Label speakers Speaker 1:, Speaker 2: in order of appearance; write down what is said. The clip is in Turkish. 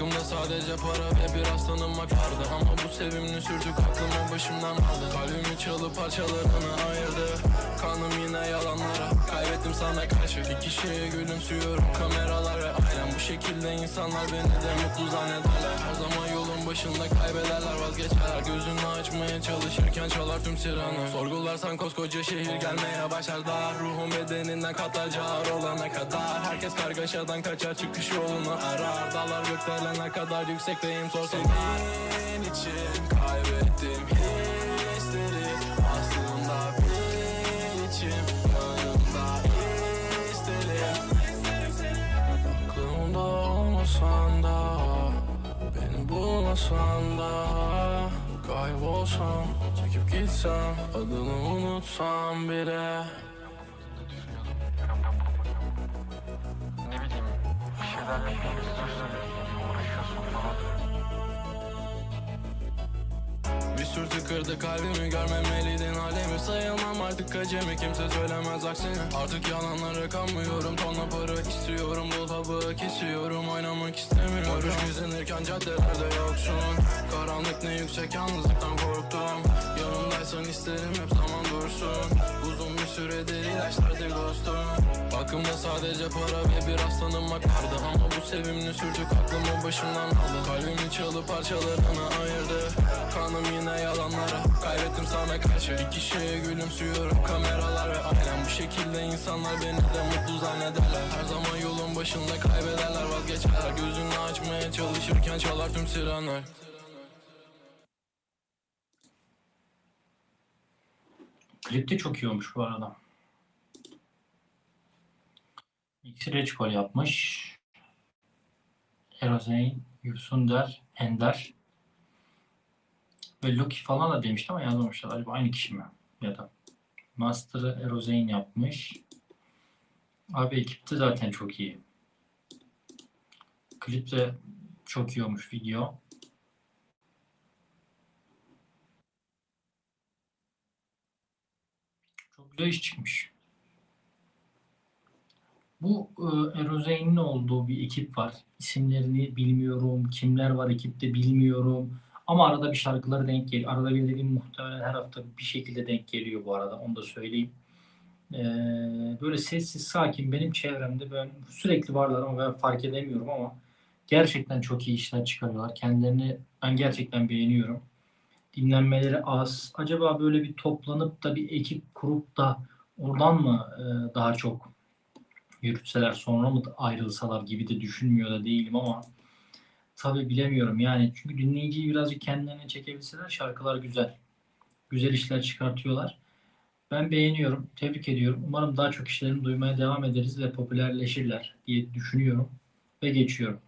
Speaker 1: Aklımda sadece para ve biraz tanınmak vardı. Ama bu sevimli sürdük aklımı başımdan aldı. Kalbimi çalıp parçalarına ayırdı. Kanım yine sana karşı Bir kişiye gülümsüyorum kameralar ve ailem Bu şekilde insanlar beni de mutlu zannederler. Her zaman yolun başında kaybederler vazgeçerler. Gözünü açmaya çalışırken çalar tüm sirenler Sorgularsan koskoca şehir gelmeye başlar dar Ruhum bedeninden katlarca ağır olana kadar. Herkes kargaşadan kaçar çıkış yolunu arar. Dağlar gökdelene kadar yüksekteyim sorsan Senin için kaybettim bulmasan da Kaybolsam Çekip gitsem Adını unutsam bile.
Speaker 2: Ne bileyim bir şeylerle uğraşıyorsun falan.
Speaker 1: Bir sürtü kırdı kalbimi görmemeliydin alemi Sayılmam artık acemi kimse söylemez aksine. Artık yalanlara kanmıyorum tonla para istiyorum. Dul tabağı kesiyorum oynamak istemiyorum Görüş güzenirken caddelerde yoksun. Karanlık ne yüksek yalnızlıktan korktum. Yanımdaysan isterim hep zaman dursun. Uzun bir süredir ilaçlardır dostum. Aklımda sadece para ve biraz tanınmak vardı. Ama bu sevimli sürdük aklımı başımdan aldı. Kalbimi çalıp parçalarına ayırdı. Kanım yine yalanlara Kaybettim sana karşı. Bir kişiye gülümsüyorum kameralar ve ailem. Bu şekilde insanlar beni de mutlu zannederler. Her zaman başında kaybederler vazgeçerler Gözünü açmaya çalışırken çalar tüm sirenler
Speaker 3: Klip de çok iyi olmuş bu arada. İkisi reçkol yapmış. Erozeyn, Yusunder, Ender ve Loki falan da demişti ama yazmamışlar. Acaba aynı kişi mi? Ya da Master'ı Erozeyn yapmış. Abi ekip de zaten çok iyi. Klip de çok iyi olmuş video. Çok güzel iş çıkmış. Bu e, Erozeyn'in olduğu bir ekip var. İsimlerini bilmiyorum. Kimler var ekipte bilmiyorum. Ama arada bir şarkıları denk geliyor. Arada bir dediğim muhtemelen her hafta bir şekilde denk geliyor bu arada. Onu da söyleyeyim. E, böyle sessiz, sakin benim çevremde ben sürekli varlar ama ben fark edemiyorum ama gerçekten çok iyi işler çıkarıyorlar. Kendilerini ben gerçekten beğeniyorum dinlenmeleri az. Acaba böyle bir toplanıp da bir ekip kurup da oradan mı e, daha çok yürütseler sonra mı ayrılsalar gibi de düşünmüyor da değilim ama tabi bilemiyorum yani çünkü dinleyiciyi birazcık kendilerine çekebilseler şarkılar güzel. Güzel işler çıkartıyorlar. Ben beğeniyorum, tebrik ediyorum. Umarım daha çok işlerini duymaya devam ederiz ve popülerleşirler diye düşünüyorum ve geçiyorum.